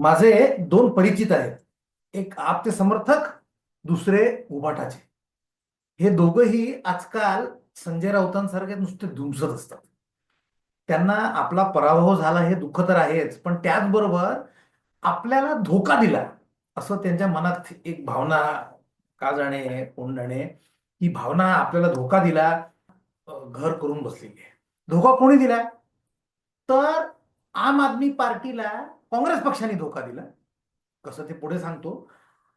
माझे दोन परिचित आहेत. एक आपचे समर्थक दुसरे उभाटाचे हे दोघंही आजकाल संजय राऊतांसारखे नुसते धुमसत असतात. त्यांना आपला पराभव झाला हे दुःख तर आहेच पण त्याचबरोबर आपल्याला धोका दिला असं त्यांच्या मनात एक भावना का जाणे कोण जाणे ही भावना आपल्याला धोका दिला घर करून बसलेली आहे. धोका कोणी दिला? तर आम आदमी पार्टीला काँग्रेस पक्षाने धोका दिला. कसं ते पुढे सांगतो.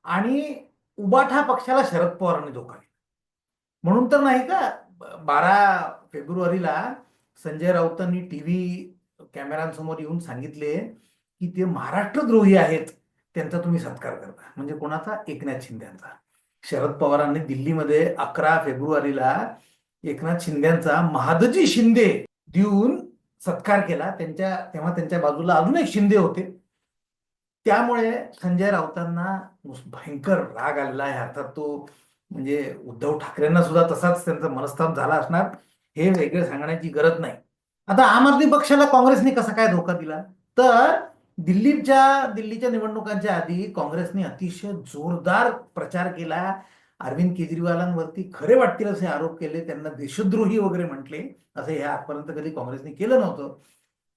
आणि उबाठा पक्षाला शरद पवारांनी धोका दिला. म्हणून तर नाही का बारा फेब्रुवारीला संजय राऊतांनी टीव्ही कॅमेऱ्यांसमोर येऊन सांगितले की ते महाराष्ट्रद्रोही आहेत त्यांचा तुम्ही सत्कार करता. म्हणजे कोणाचा? एकनाथ शिंद्यांचा शरद पवारांनी दिल्लीमध्ये अकरा फेब्रुवारीला एकनाथ शिंद्यांचा महादजी शिंदे देऊन सत्कार केला. त्यांच्या तेव्हा त्यांच्या बाजूला अजून एक शिंदे होते. त्यामुळे संजय राऊतांना भयंकर राग आलेला आहे. अर्थात तो म्हणजे उद्धव ठाकरेंना सुद्धा तसाच त्यांचा मनस्ताप झाला असणार हे वेगळे सांगण्याची गरज नाही. आता आम आदमी पक्षाला काँग्रेसने कसा काय धोका दिला? तर दिल्लीच्या दिल्लीच्या निवडणुकांच्या आधी काँग्रेसने अतिशय जोरदार प्रचार केला. अरविंद केजरीवालांवरती खरे वाटतील असे आरोप केले त्यांना देशद्रोही वगैरे म्हटले असं हे आजपर्यंत कधी काँग्रेसने केलं नव्हतं.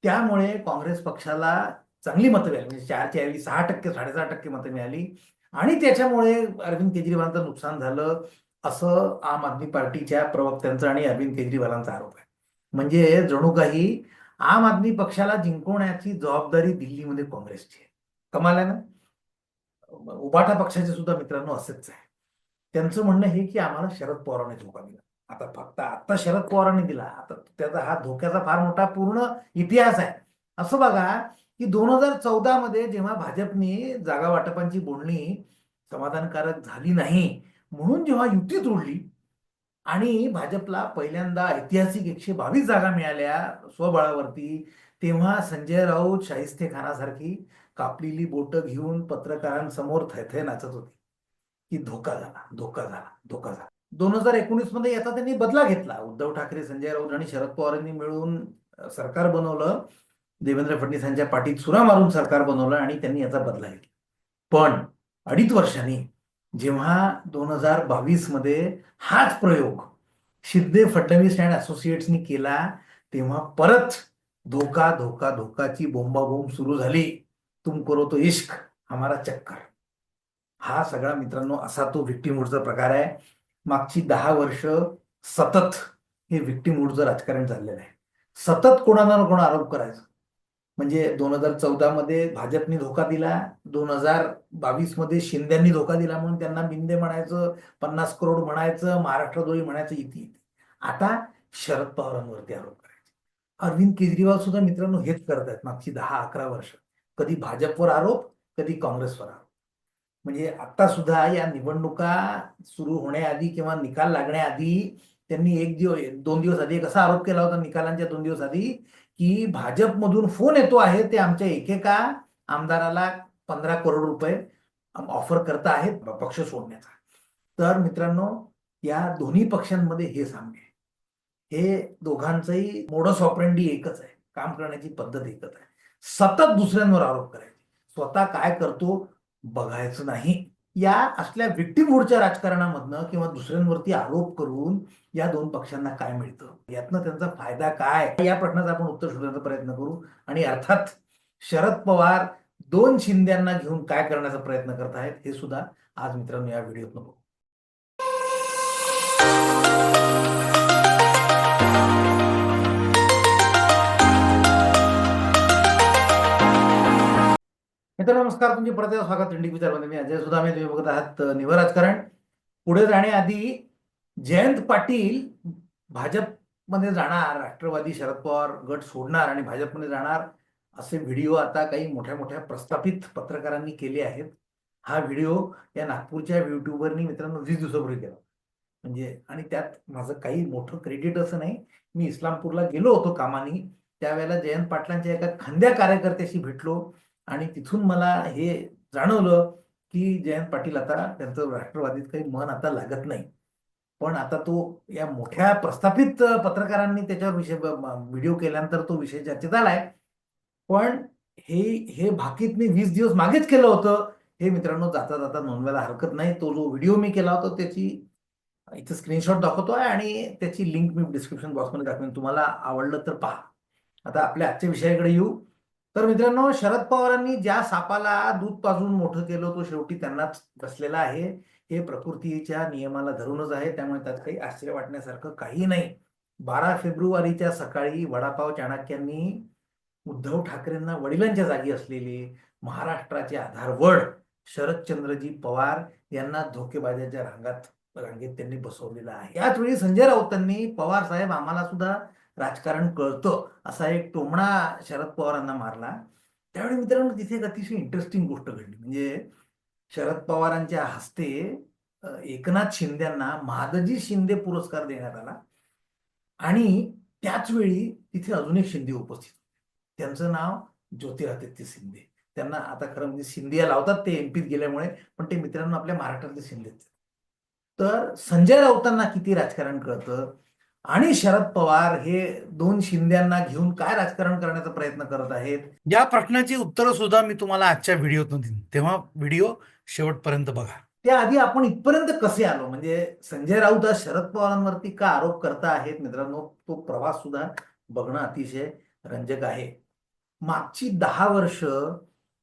त्यामुळे काँग्रेस पक्षाला चांगली मतं मिळाली म्हणजे चारच्या ऐवजी सहा टक्के साडेसहा टक्के मतं मिळाली. आणि त्याच्यामुळे अरविंद केजरीवालांचं नुकसान झालं असं आम आदमी पार्टीच्या प्रवक्त्यांचा आणि अरविंद केजरीवालांचा आरोप आहे. म्हणजे जणू काही आम आदमी पक्षाला जिंकवण्याची जबाबदारी दिल्लीमध्ये काँग्रेसची आहे. कमाल आहे ना? उबाटा पक्षाचे सुद्धा मित्रांनो असेच आहे. त्यांचं म्हणणं हे की आम्हाला शरद पवारांनी धोका दिला. आता फक्त आता शरद पवारांनी दिला. आता त्याचा हा धोक्याचा फार मोठा पूर्ण इतिहास आहे. असं बघा की दोन हजार चौदा मध्ये जेव्हा भाजपने जागा वाटपांची बोलणी समाधानकारक झाली नाही म्हणून जेव्हा युती तोडली आणि भाजपला पहिल्यांदा ऐतिहासिक एकशे बावीस जागा मिळाल्या स्वबळावरती तेव्हा संजय राऊत शाहिस्ते खानासारखी कापलेली बोटं घेऊन पत्रकारांसमोर थैथे नाचत होती. की धोका झाला धोका झाला धोका झाला. दोन हजार एकोणीसमध्ये याचा त्यांनी बदला घेतला. उद्धव ठाकरे संजय राऊत आणि शरद पवारांनी मिळून सरकार बनवलं. देवेंद्र फडणवीसांच्या पाठीत सुरा मारून सरकार बनवलं आणि त्यांनी याचा बदला घेतला. पण अडीच वर्षांनी जेव्हा दोन हजार बावीसमध्ये हाच प्रयोग शिंदे फडणवीस अँड असोसिएट्सनी केला तेव्हा परत धोका धोका धोकाची बोंबाबोंब सुरू झाली. तुम करो तो इश्क हमारा चक्कर. हा सगळा मित्रांनो असा तो व्हिक्टिमहूडचा प्रकार आहे. मागची दहा वर्ष सतत हे व्हिक्टिमहूडचं राजकारण चाललेलं आहे. सतत कोणाला ना कोणा आरोप करायचा. म्हणजे दोन हजार चौदा मध्ये भाजपने धोका दिला दोन हजार बावीसमध्ये शिंद्यांनी धोका दिला म्हणून त्यांना बिंदे म्हणायचं पन्नास करोड म्हणायचं महाराष्ट्रद्रोही म्हणायचं इथे इथे. आता शरद पवारांवरती आरोप करायचे. अरविंद केजरीवाल सुद्धा मित्रांनो हेच करत आहेत मागची दहा अकरा वर्ष. कधी भाजपवर आरोप कधी काँग्रेसवर आरोप. म्हणजे आता सुद्धा या निवडणुका सुरू होण्याआधी किंवा निकाल लागण्याआधी त्यांनी एक दिवस दोन दिवस आधी एक असा आरोप केला होता निकालांच्या दोन दिवस आधी की भाजपमधून फोन येतो आहे ते आमच्या एकेका आमदाराला पंधरा करोड रुपये ऑफर करता आहेत पक्ष सोडण्याचा. तर मित्रांनो या दोन्ही पक्षांमध्ये हे साम्य आहे. हे दोघांचंही मोडस ऑपरेंडी एकच आहे. काम करण्याची पद्धत एकच आहे. सतत दुसऱ्यांवर आरोप करायचे. स्वतः काय करतो बघायचं नाही. या असल्या व्हिक्टिमहूडच्या राजकारणामधनं किंवा दुसऱ्यांवरती आरोप करून या दोन पक्षांना काय मिळतं? यातनं त्यांचा फायदा काय? या प्रश्नाचा आपण उत्तर शोधण्याचा प्रयत्न करू. आणि अर्थात शरद पवार दोन शिंद्यांना घेऊन काय करण्याचा प्रयत्न करत आहेत हे सुद्धा आज मित्रांनो या व्हिडिओत बघू. मित्रांनो नमस्कार. तुमचे परत स्वागत. इंडिक विचारमध्ये मी अजय सुधामे तुम्ही बघत आहात अ, निव्वळ राजकारण. पुढे जाण्याआधी जयंत पाटील भाजपमध्ये जाणार राष्ट्रवादी शरद पवार गट सोडणार आणि भाजपमध्ये जाणार असे व्हिडिओ आता काही मोठ्या मोठ्या प्रस्थापित पत्रकारांनी केले आहेत. हा व्हिडिओ या नागपूरच्या युट्यूबरनी मित्रांनो वीस दिवसापूर्वी केला. म्हणजे आणि त्यात माझं काही मोठं क्रेडिट असं नाही. मी इस्लामपूरला गेलो होतो कामानी. त्यावेळेला जयंत पाटलांच्या एका खांद्या कार्यकर्त्याशी भेटलो. आणि तिथून मला हे जाणवलं की जयंत पाटील आता त्यांचं राष्ट्रवादीत काही मन आता लागत नाही. पण आता तो या मोठ्या प्रस्थापित पत्रकारांनी त्याच्यावर विषय व्हिडिओ केल्यानंतर तो विषय चर्चेत आलाय. पण हे हे भाकीत मी वीस दिवस मागेच केलं होतं. हे मित्रांनो जाता जाता नोंदवायला हरकत नाही. तो जो व्हिडिओ मी केला होता त्याची इथं स्क्रीनशॉट दाखवतो आहे आणि त्याची लिंक मी डिस्क्रिप्शन बॉक्समध्ये दाखवेन तुम्हाला आवडलं तर पहा. आता आपल्या आजच्या विषयाकडे येऊ. तर मित्रांनो शरद पवारांनी ज्या सापाला दूध पाजून मोठं केलं तो शेवटी त्यांनाच बसलेला आहे. हे प्रकृतीच्या नियमाला धरूनच आहे. त्यामुळे त्यात काही आश्चर्य वाटण्यासारखं काही नाही. बारा फेब्रुवारीच्या सकाळी वडापाव चाणक्यांनी उद्धव ठाकरेंना वडिलांच्या जागी असलेले महाराष्ट्राचे आधारवड शरदचंद्रजी पवार यांना धोकेबाजाच्या रांगात रांगेत त्यांनी बसवलेलं आहे. याचवेळी संजय राऊतांनी पवार साहेब आम्हाला सुद्धा राजकारण कळतं असा एक टोमणा शरद पवारांना मारला. त्यावेळी मित्रांनो तिथे एक अतिशय इंटरेस्टिंग गोष्ट घडली. म्हणजे शरद पवारांच्या हस्ते एकनाथ शिंदेना महादजी शिंदे पुरस्कार देण्यात आला. आणि त्याच वेळी तिथे अजून एक शिंदे उपस्थित त्यांचं नाव ज्योतिरादित्य शिंदे. त्यांना आता खरं म्हणजे शिंदे लावतात ते एमपीत गेल्यामुळे पण ते मित्रांनो आपल्या महाराष्ट्रातले शिंदे तर संजय राऊतांना किती राजकारण कळतं? आणि शरद पवार हे दोन शिंद्यांना घेऊन काय राजकारण करण्याचा प्रयत्न करत आहेत? या प्रश्नाची उत्तरं सुद्धा मी तुम्हाला आजच्या व्हिडिओतून देईन. तेव्हा व्हिडिओ शेवटपर्यंत बघा. त्याआधी आपण इथपर्यंत कसे आलो? म्हणजे संजय राऊत आज शरद पवारांवरती का आरोप करता आहेत? मित्रांनो तो प्रवास सुद्धा बघणं अतिशय रंजक आहे. मागची दहा वर्ष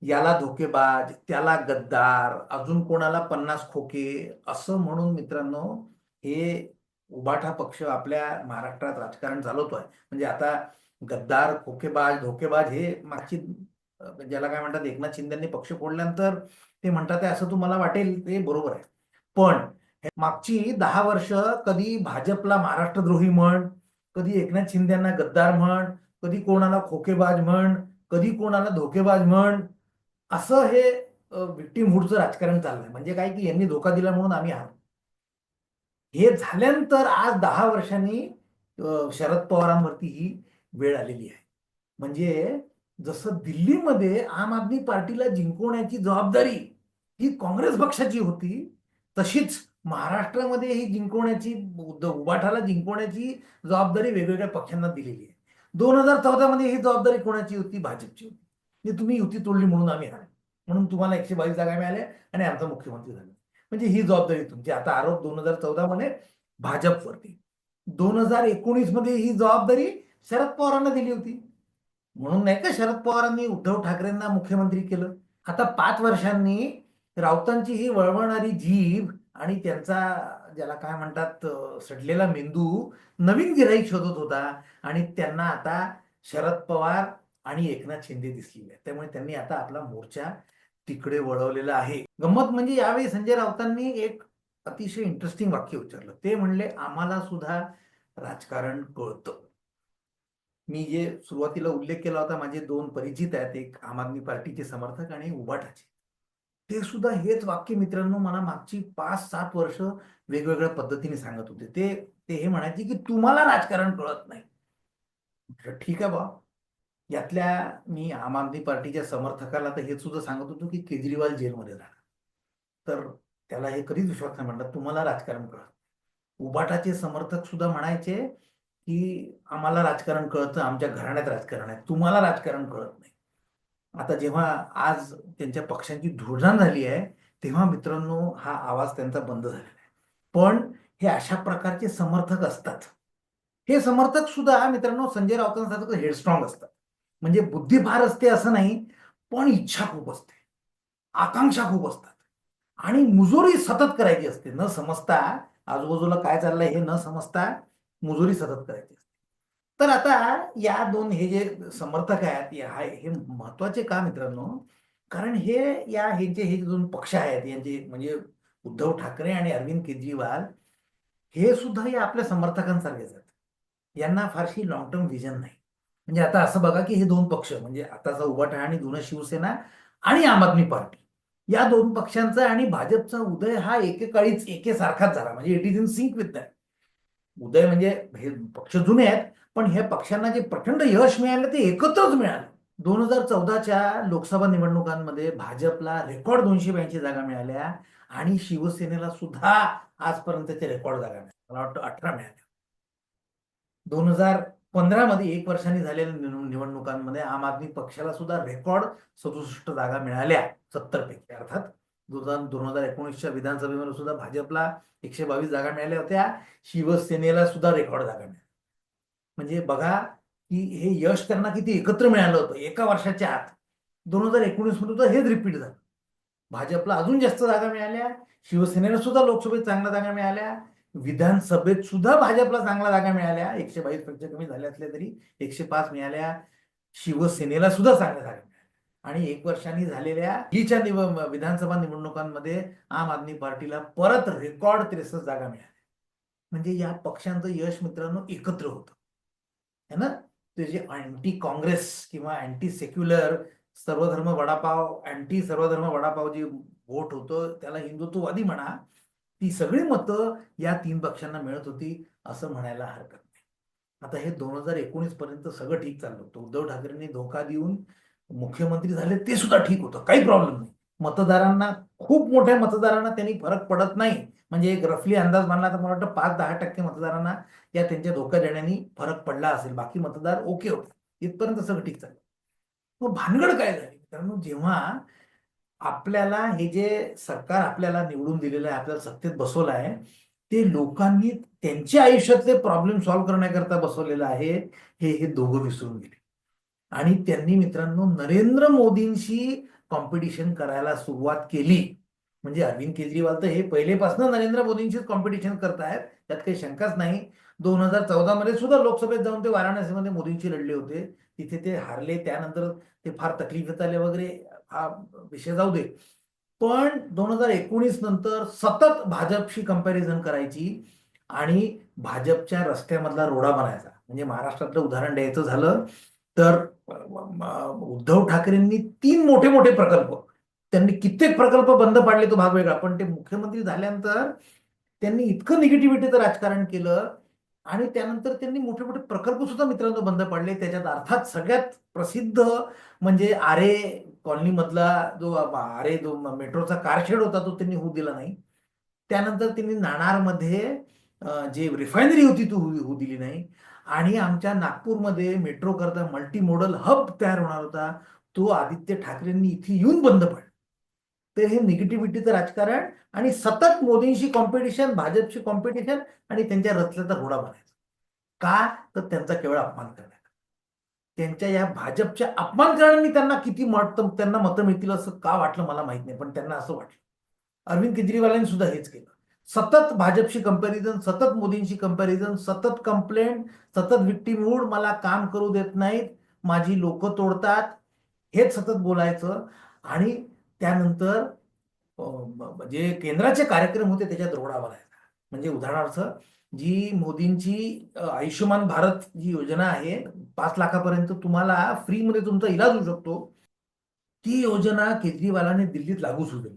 याला धोकेबाज त्याला गद्दार अजून कोणाला पन्नास खोके असं म्हणून मित्रांनो हे उबाठा पक्ष आपल्या महाराष्ट्रात राजकारण चालवतोय. म्हणजे आता गद्दार खोकेबाज धोकेबाज हे मागची म्हणजे ज्याला काय म्हणतात एकनाथ शिंदेनी पक्ष फोडल्यानंतर ते म्हणतात असं तुम्हाला वाटेल ते बरोबर आहे. पण हे मागची दहा वर्ष कधी भाजपला महाराष्ट्रद्रोही म्हण कधी एकनाथ शिंदेना गद्दार म्हण कधी कोणाला खोकेबाज म्हण कधी कोणाला धोकेबाज म्हण असं हे विक्टीमहुडचं राजकारण चाललंय. म्हणजे काय की यांनी धोका दिला म्हणून आम्ही आहोत. हे झाल्यानंतर आज दहा वर्षांनी शरद पवारांवरती ही वेळ आलेली आहे. म्हणजे जसं दिल्लीमध्ये आम आदमी पार्टीला जिंकवण्याची जबाबदारी ही काँग्रेस पक्षाची होती तशीच महाराष्ट्रामध्ये ही जिंकवण्याची उबाठाला जिंकवण्याची जबाबदारी वेगवेगळ्या पक्षांना दिलेली आहे. दोन हजार चौदा मध्ये ही जबाबदारी कोणाची होती? भाजपची होती. म्हणजे तुम्ही युती तोडली म्हणून आम्ही हारलो. म्हणून तुम्हाला एकशे बावीस जागा मिळाल्या आणि आमचा मुख्यमंत्री झाला. म्हणजे ही जबाबदारी तुमची. आता आरोप दोन हजार चौदा मध्ये भाजपवरती. दोन हजार एकोणीसमध्ये ही जबाबदारी शरद पवारांना दिली होती. म्हणून नाही का शरद पवारांनी उद्धव ठाकरेंना मुख्यमंत्री केलं. आता पाच वर्षांनी राऊतांची ही वळवणारी जीभ आणि त्यांचा ज्याला काय म्हणतात सडलेला मेंदू नवीन गिराईक शोधत होता आणि त्यांना आता शरद पवार आणि एकनाथ शिंदे दिसलेले त्यामुळे त्यांनी आता आपला मोर्चा तिकडे वळवलेलं आहे. गंमत म्हणजे यावेळी संजय राऊतांनी एक अतिशय इंटरेस्टिंग वाक्य उच्चारलं. ते म्हणले आम्हाला सुद्धा राजकारण कळतं. मी जे सुरुवातीला उल्लेख केला होता माझे दोन परिचित आहेत एक आम आदमी पार्टीचे समर्थक आणि उभाटाचे ते सुद्धा हेच वाक्य मित्रांनो मला मागची पाच सात वर्ष वेगवेगळ्या पद्धतीने सांगत होते. ते ते हे म्हणायचे की तुम्हाला राजकारण कळत नाही. ठीक आहे बा यातल्या मी आम आदमी पार्टीच्या समर्थकाला तर हे सुद्धा सांगत होतो की केजरीवाल जेलमध्ये राहणार. तर त्याला हे कधीच विश्वास नाही म्हणतात तुम्हाला राजकारण कळत उबाटाचे समर्थक सुद्धा म्हणायचे की आम्हाला राजकारण कळतं आमच्या घराण्यात राजकारण आहे. तुम्हाला राजकारण कळत नाही. आता जेव्हा आज त्यांच्या पक्षांची धुळधाण झाली आहे तेव्हा मित्रांनो हा आवाज त्यांचा बंद झालेला आहे. पण हे अशा प्रकारचे समर्थक असतात. हे समर्थक सुद्धा मित्रांनो संजय राऊतांसारखं हेडस्ट्रॉंग असतात. म्हणजे बुद्धी फार असते असं नाही पण इच्छा खूप असते. आकांक्षा खूप असतात. आणि मुजोरी सतत करायची असते. न समजता आजूबाजूला काय चाललंय हे न समजता मुजोरी सतत करायची असते. तर आता या दोन हे जे समर्थक आहेत या हे महत्त्वाचे का मित्रांनो? कारण हे या हे जे हे दोन पक्ष आहेत यांचे म्हणजे उद्धव ठाकरे आणि अरविंद केजरीवाल हे सुद्धा या आपल्या समर्थकांसारखेच आहेत. यांना फारशी लॉंग टर्म विजन नाही. म्हणजे आता असं बघा की हे दोन पक्ष म्हणजे आताचा उभाटा आणि जुनं शिवसेना आणि आम आदमी पार्टी. या दोन पक्षांचा आणि भाजपचा उदय हा एकेकाळीच एकेसारखाच झाला. म्हणजे it is in sync with that Uday म्हणजे हे पक्ष जुने आहेत पण हे पक्षांना जे प्रचंड यश मिळालं ते एकत्रच मिळालं. दोन हजार चौदाच्या लोकसभा निवडणुकांमध्ये भाजपला रेकॉर्ड दोनशे ब्याऐंशी जागा मिळाल्या आणि शिवसेनेला सुद्धा आजपर्यंतचे रेकॉर्ड जागा मिळाल्या. मला वाटतं अठरा मिळाल्या. दोन हजार पंधरा मध्ये एक वर्षांनी झालेल्या निवडणुकांमध्ये आम आदमी पक्षाला सुद्धा रेकॉर्ड सदुसष्ट जागा मिळाल्या. सत्तर पैकी अर्थात दोन हजार दोन हजार एकोणीसच्या विधानसभेमध्ये सुद्धा भाजपला एकशे बावीस जागा मिळाल्या होत्या. शिवसेनेला सुद्धा रेकॉर्ड जागा मिळाल्या. म्हणजे बघा की हे यश त्यांना किती एकत्र मिळालं होतं. एका वर्षाच्या आत. दोन हजार एकोणीसमध्ये सुद्धा हेच रिपीट झालं. भाजपला अजून जास्त जागा मिळाल्या. शिवसेनेला सुद्धा लोकसभेत चांगल्या जागा मिळाल्या. विधानसभेत सुद्धा भाजपला चांगल्या जागा मिळाल्या. एकशे बावीसपेक्षा कमी झाल्या असल्या तरी एकशे पाच मिळाल्या. शिवसेनेला सुद्धा चांगल्या जागा मिळाल्या. आणि एक वर्षांनी झालेल्या हीच्या निव विधानसभा निवडणुकांमध्ये आम आदमी पार्टीला परत रेकॉर्ड त्रेसष्ट जागा मिळाल्या. म्हणजे या पक्षांचं यश मित्रांनो एकत्र होतं. है ना? ते जे अँटी काँग्रेस किंवा अँटी सेक्युलर सर्वधर्म वडापाव अँटी सर्वधर्म वडापाव जे वोट होतं त्याला हिंदुत्ववादी म्हणा ती सगळी मतं या तीन पक्षांना मिळत होती असं म्हणायला हरकत नाही. आता हे दोन हजार एकोणीस पर्यंत सगळं ठीक चाललं होतं. उद्धव ठाकरेंनी धोका देऊन मुख्यमंत्री झाले ते सुद्धा ठीक होतं. काही प्रॉब्लेम नाही. मतदारांना खूप मोठ्या मतदारांना त्यांनी फरक पडत नाही. म्हणजे एक रफली अंदाज मानला तर मला वाटतं पाच दहा टक्के मतदारांना या त्यांच्या धोका देण्याने फरक पडला असेल. बाकी मतदार ओके होते. इथपर्यंत सगळं ठीक चाललं. मग भानगड काय झाली? मित्रांनो जेव्हा आपल्याला हे जे सरकार आपल्याला निवडून दिलेलं आहे आपल्याला सत्तेत बसवलं आहे ते लोकांनी त्यांच्या आयुष्यातले प्रॉब्लेम सॉल्व्ह करण्याकरता बसवलेलं आहे हे हे दोघं विसरून गेले. आणि त्यांनी मित्रांनो नरेंद्र मोदींशी कॉम्पिटिशन करायला सुरुवात केली. म्हणजे अरविंद केजरीवाल तर हे पहिलेपासून नरेंद्र मोदींशीच कॉम्पिटिशन करतायत त्यात काही शंकाच नाही. दोन हजार चौदा मध्ये सुद्धा लोकसभेत जाऊन ते वाराणसीमध्ये मोदींशी लढले होते. तिथे ते हारले. त्यानंतर ते फार तकलीफेत आले वगैरे. हा विषय जाऊ दे. पण दोन हजार एकोणीस नंतर सतत भाजपशी कंपॅरिझन करायची आणि भाजपच्या रस्त्यामधला रोडा बनायचा. म्हणजे महाराष्ट्रातलं उदाहरण द्यायचं झालं तर उद्धव ठाकरेंनी तीन मोठे मोठे प्रकल्प. त्यांनी कित्येक प्रकल्प बंद पाडले तो भाग वेगळा. पण ते मुख्यमंत्री झाल्यानंतर त्यांनी इतकं निगेटिव्हिटीचं राजकारण केलं आणि त्यानंतर त्यांनी मोठे मोठे प्रकल्प सुद्धा मित्रांनो बंद पाडले. त्याच्यात अर्थात सगळ्यात प्रसिद्ध म्हणजे आरे कॉलनी मधला जो अरे जो मेट्रोचा कारशेड होता तो त्यांनी होऊ दिला नाही. त्यानंतर त्यांनी नाणारमध्ये जे रिफायनरी होती ती होऊ दिली नाही. आणि आमच्या नागपूरमध्ये मेट्रो करता मल्टी मॉडल हब तयार होणार होता तो आदित्य ठाकरेंनी इथे येऊन बंद पडला. तर हे निगेटिव्हिटीचं राजकारण आणि सतत मोदींशी कॉम्पिटिशन भाजपशी कॉम्पिटिशन आणि त्यांच्या रचल्याचा घोडा बनायचा. का? तर त्यांचा केवळ अपमान करण्यात त्यांच्या या भाजपच्या अपमान करण्याने त्यांना किती मत त्यांना मतं मिळतील असं का वाटलं मला माहीत नाही पण त्यांना असं वाटलं. अरविंद केजरीवालांनी सुद्धा हेच केलं. सतत भाजपशी कंपॅरिझन सतत मोदींशी कंपॅरिझन सतत कंप्लेंट सतत विक्टी मूड मला काम करू देत नाहीत माझी लोक तोडतात हेच सतत बोलायचं. आणि त्यानंतर जे म्हणजे केंद्राचे कार्यक्रम होते त्याच्यात रोडा बनायचा म्हणजे उदाहरणार्थ जी मोदींची आयुष्यमान भारत जी योजना आहे पाच लाखापर्यंत तुम्हाला फ्रीमध्ये तुमचा इलाज होऊ शकतो. ती योजना केजरीवालाने दिल्लीत लागू सुरू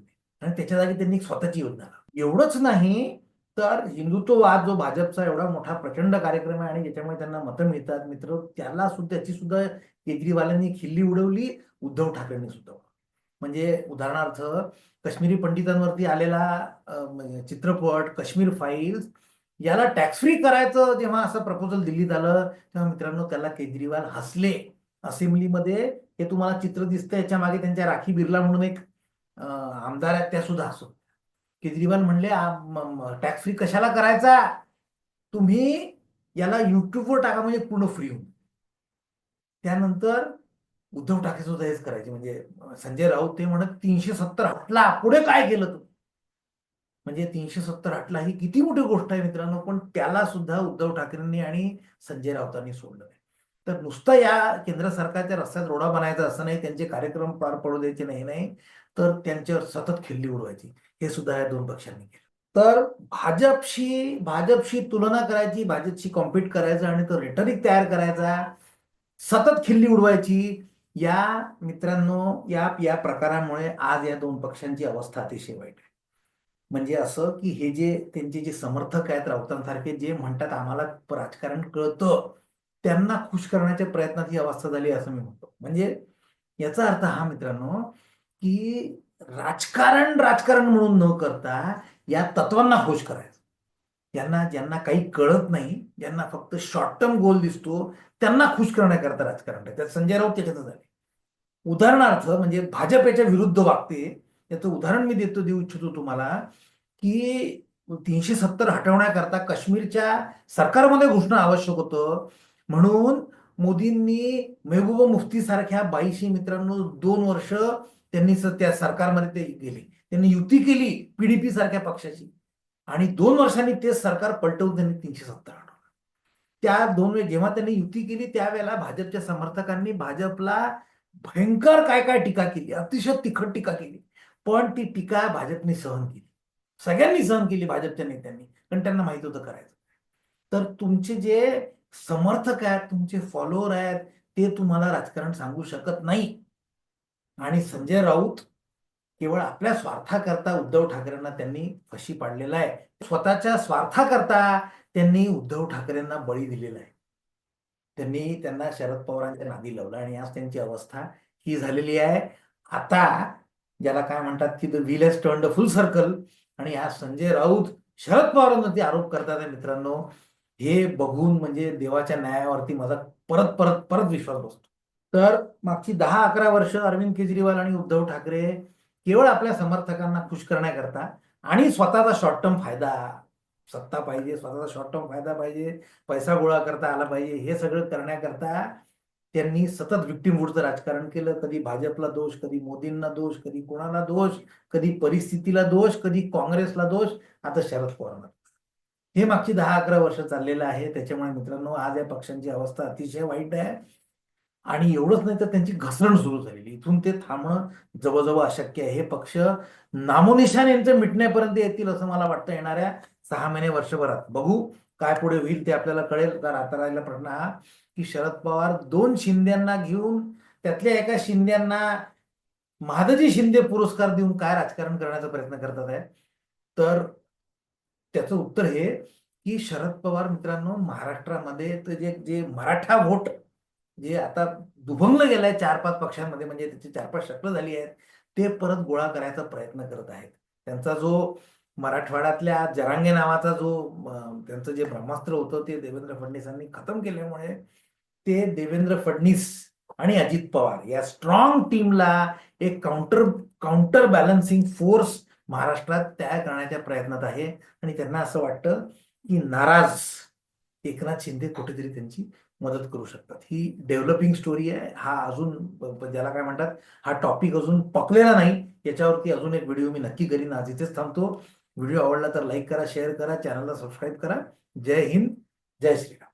आणि त्याच्या जागी त्यांनी स्वतःची योजना एवढंच नाही तर हिंदुत्ववाद जो भाजपचा एवढा मोठा प्रचंड कार्यक्रम आहे आणि ज्याच्यामुळे त्यांना मतं मिळतात मित्र त्याला सुद्धा त्याची सुद्धा केजरीवालांनी खिल्ली उडवली उद्धव ठाकरेंनी सुद्धा. म्हणजे उदाहरणार्थ काश्मीरी पंडितांवरती आलेला चित्रपट काश्मीर फाईल्स याला टॅक्स फ्री करायचं जेव्हा असं प्रपोजल दिल्लीत आलं तेव्हा मित्रांनो त्याला केजरीवाल हसले. असेंब्लीमध्ये हे तुम्हाला चित्र दिसतं याच्या मागे त्यांच्या राखी बिर्ला म्हणून एक आमदार आहेत त्या सुद्धा हसू केजरीवाल म्हणले टॅक्स फ्री कशाला करायचा? तुम्ही याला युट्यूबवर टाका म्हणजे पूर्ण फ्री होऊन. त्यानंतर उद्धव ठाकरे सुद्धा हेच करायचे. म्हणजे संजय राऊत ते म्हणत तीनशे सत्तर हटला पुढे काय केलं तू? म्हणजे तीनशे सत्तर अटला ही किती मोठी गोष्ट आहे मित्रांनो पण त्याला सुद्धा उद्धव ठाकरेंनी आणि संजय राऊतांनी सोडलं नाही. तर नुसतं या केंद्र सरकारच्या रस्त्यात रोडा बनायचा असं नाही त्यांचे कार्यक्रम पार पडू द्यायचे नाही नाही तर त्यांच्यावर सतत खिल्ली उडवायची. हे सुद्धा या दोन पक्षांनी केलं. तर भाजपशी भाजपशी तुलना करायची भाजपशी कॉम्पिट करायचं आणि तो रेटरिक तयार करायचा सतत खिल्ली उडवायची या मित्रांनो या या प्रकारामुळे आज या दोन पक्षांची अवस्था अतिशय वाईट आहे. म्हणजे असं की हे जे त्यांचे जे समर्थक आहेत राऊतांसारखे जे म्हणतात आम्हाला राजकारण कळतं त्यांना खुश करण्याच्या प्रयत्नात ही अवस्था झाली असं मी म्हणतो. म्हणजे याचा अर्थ हा मित्रांनो की राजकारण राजकारण म्हणून न करता या तत्वांना खुश करायचं. ज्यांना ज्यांना काही कळत नाही ज्यांना फक्त शॉर्ट टर्म गोल दिसतो त्यांना खुश करण्याकरता राजकारण त्यात संजय राऊत त्याच्यातच झाले उदाहरणार्थ म्हणजे भाजपच्या विरुद्ध वागते याचं उदाहरण मी देतो देऊ इच्छितो तुम्हाला की तीनशे सत्तर हटवण्याकरता काश्मीरच्या सरकारमध्ये घुसणं आवश्यक होतं. म्हणून मोदींनी मेहबूबा मुफ्ती सारख्या बाईशी मित्रांनो दोन वर्ष त्यांनी त्या सरकारमध्ये ते गेले. त्यांनी युती केली पीडीपी सारख्या पक्षाची. आणि दोन वर्षांनी ते सरकार पलटवून त्यांनी तीनशे सत्तर हटवलं. त्या दोन वेळ जेव्हा त्यांनी युती केली त्यावेळेला भाजपच्या समर्थकांनी भाजपला भयंकर काय काय टीका केली अतिशय तिखट टीका केली. पण ती टीका भाजपने सहन केली. सगळ्यांनी सहन केली भाजपच्या नेत्यांनी कारण त्यांना माहीत होतं करायचं. तर तुमचे जे समर्थक आहेत तुमचे फॉलोअर आहेत ते तुम्हाला राजकारण सांगू शकत नाही. आणि संजय राऊत केवळ आपल्या स्वार्थाकरता उद्धव ठाकरेंना त्यांनी फशी पाडलेला आहे. स्वतःच्या स्वार्थाकरता त्यांनी उद्धव ठाकरेंना बळी दिलेला आहे. त्यांनी त्यांना शरद पवारांच्या नादी लावलं आणि आज त्यांची अवस्था ही झालेली आहे. आता ज्याला काय म्हणतात की the wheel has turn full circle आणि हा संजय राऊत शरद पवारांवरती आरोप करतात मित्रांनो हे बघून म्हणजे देवाच्या न्यायावरती माझा परत परत परत विश्वास बसतो. तर मागची दहा अकरा वर्ष अरविंद केजरीवाल आणि उद्धव ठाकरे केवळ आपल्या समर्थकांना खुश करण्याकरता आणि स्वतःचा शॉर्ट टर्म फायदा सत्ता पाहिजे स्वतःचा शॉर्ट टर्म फायदा पाहिजे पैसा गोळा करता आला पाहिजे हे सगळं करण्याकरता त्यांनी सतत विक्टीमवूडचं राजकारण केलं. कधी भाजपला दोष कधी मोदींना दोष कधी कोणाला दोष कधी परिस्थितीला दोष कधी काँग्रेसला दोष आता शरद पवारांना हे मागची दहा अकरा वर्ष चाललेलं आहे. त्याच्यामुळे मित्रांनो आज या पक्षांची अवस्था अतिशय वाईट आहे. आणि एवढंच नाही तर त्यांची घसरण सुरू झालेली. इथून ते थांबणं जवळजवळ अशक्य आहे. हे पक्ष नामोनिशान यांचं मिटण्यापर्यंत येतील असं मला वाटतं येणाऱ्या सहा महिने वर्षभरात. बघू. काय पुढे होईल ते आपल्याला कळेल. तर आता राहिला प्रश्न हा की शरद पवार दोन शिंद्यांना घेऊन त्यातल्या एका शिंद्यांना महादजी शिंदे पुरस्कार देऊन काय राजकारण करण्याचा प्रयत्न करतात आहे तर त्याचं उत्तर हे की शरद पवार मित्रांनो महाराष्ट्रामध्ये जे जे मराठा व्होट जे आता दुभंगलं गेलंय चार पाच पक्षांमध्ये म्हणजे त्याची चार पाच शक्ल झाली आहेत ते परत गोळा करायचा प्रयत्न करत आहेत. त्यांचा जो मराठवाड्यातल्या जरांगे नावाचा जो त्यांचं जे ब्रह्मास्त्र होतं ते देवेंद्र फडणवीसांनी खतम केल्यामुळे ते देवेंद्र फडणवीस आणि अजित पवार या स्ट्रॉंग टीमला एक काउंटर काउंटर बॅलन्सिंग फोर्स महाराष्ट्रात तयार करण्याच्या प्रयत्नात आहे. आणि त्यांना असं वाटतं की नाराज एकनाथ शिंदे कुठेतरी त्यांची मदत करू शकतात. ही डेव्हलपिंग स्टोरी आहे. हा अजून ज्याला काय म्हणतात हा टॉपिक अजून पकलेला नाही. याच्यावरती अजून एक व्हिडिओ मी नक्की करीन. आज इथेच थांबतो. व्हिडिओ आवडला तर लाईक करा शेअर करा चॅनलला सबस्क्राईब करा. जय हिंद जय श्रीराम.